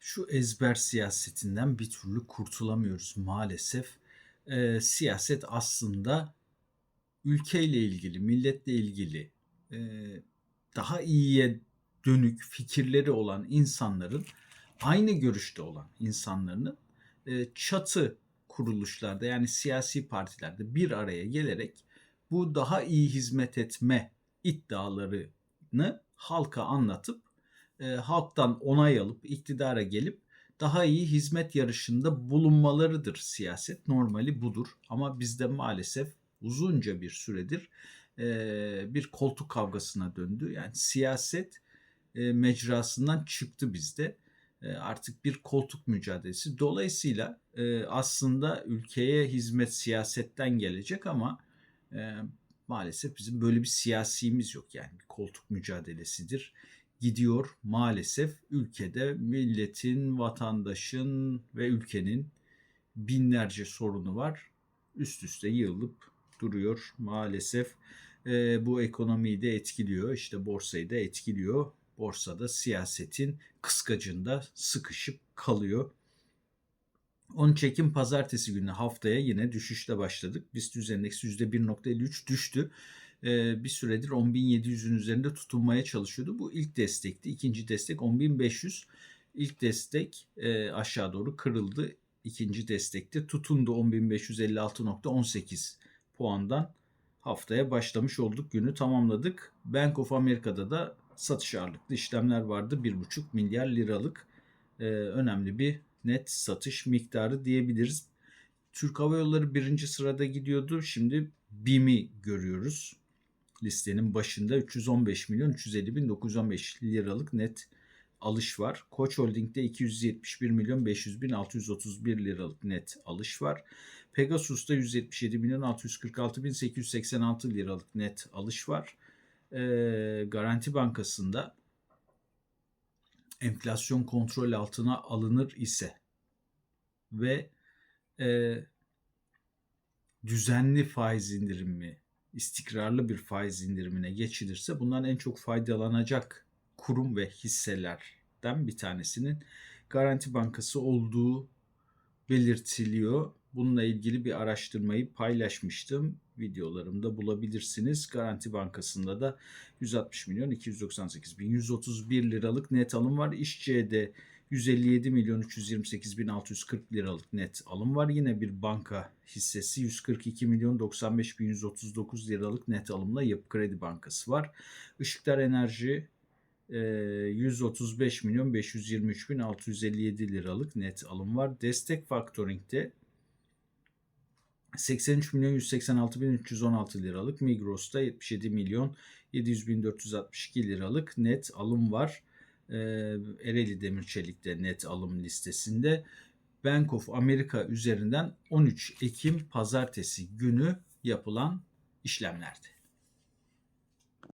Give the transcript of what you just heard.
Şu ezber siyasetinden bir türlü kurtulamıyoruz maalesef. Eee, siyaset aslında ülkeyle ilgili, milletle ilgili, eee, daha iyiye dönük fikirleri olan insanların, aynı görüşte olan insanların, eee, çatı kuruluşlarda yani siyasi partilerde bir araya gelerek bu daha iyi hizmet etme iddialarını halka anlatıp, eee, halktan onay alıp iktidara gelip daha iyi hizmet yarışında bulunmalarıdır siyaset. Normali budur ama bizde maalesef uzunca bir süredir, eee, bir koltuk kavgasına döndü. Yani siyaset, eee, mecrasından çıktı bizde. Eee, artık bir koltuk mücadelesi. Dolayısıyla, eee, aslında ülkeye hizmet siyasetten gelecek ama, eee, maalesef bizim böyle bir siyasimiz yok. Yani koltuk mücadelesidir. Gidiyor maalesef ülkede milletin, vatandaşın ve ülkenin binlerce sorunu var. Üst üste yığılıp duruyor maalesef. Eee, bu ekonomiyi de etkiliyor, işte borsayı da etkiliyor. Borsada siyasetin kıskacında sıkışıp kalıyor. 13 Ekim pazartesi günü haftaya yine düşüşle başladık. BIST endeksi %1.53 düştü. Eee, bir süredir 10.700'ün üzerinde tutunmaya çalışıyordu. Bu ilk destekti. İkinci destek 10.500. İlk destek eee, aşağı doğru kırıldı. İkinci destekte tutundu 10.556.18 puandan haftaya başlamış olduk. Günü tamamladık. Bank of America'da da satış ağırlıklı işlemler vardı. 1,5 milyar liralık eee, önemli bir net satış miktarı diyebiliriz. Türk Hava Yolları birinci sırada gidiyordu. Şimdi BİM'i görüyoruz. Listenin başında 315 milyon 350 bin 915 liralık net alış var. Koç Holding'de 271 milyon 500 bin 631 liralık net alış var. Pegasus'ta 177 milyon 646 bin 886 liralık net alış var. Ee, Garanti Bankası'nda enflasyon kontrol altına alınır ise ve e, düzenli faiz indirimi, istikrarlı bir faiz indirimine geçilirse bundan en çok faydalanacak kurum ve hisselerden bir tanesinin Garanti Bankası olduğu belirtiliyor. Bununla ilgili bir araştırmayı paylaşmıştım. Videolarımda bulabilirsiniz. Garanti Bankası'nda da 160 milyon 298 bin 131 liralık net alım var. İşçi'de 157 milyon 328 bin 640 liralık net alım var. Yine bir banka hissesi 142 milyon 95 bin 139 liralık net alımla Yapı Kredi Bankası var. Işıklar Enerji 135 milyon 523 bin 657 liralık net alım var. Destek Factoring'de 83 milyon 186 bin 316 liralık. Migros'ta 77 milyon 700 bin 462 liralık net alım var. Ee, Ereğli Demir Çelik'te net alım listesinde. Bank of America üzerinden 13 Ekim pazartesi günü yapılan işlemlerdi.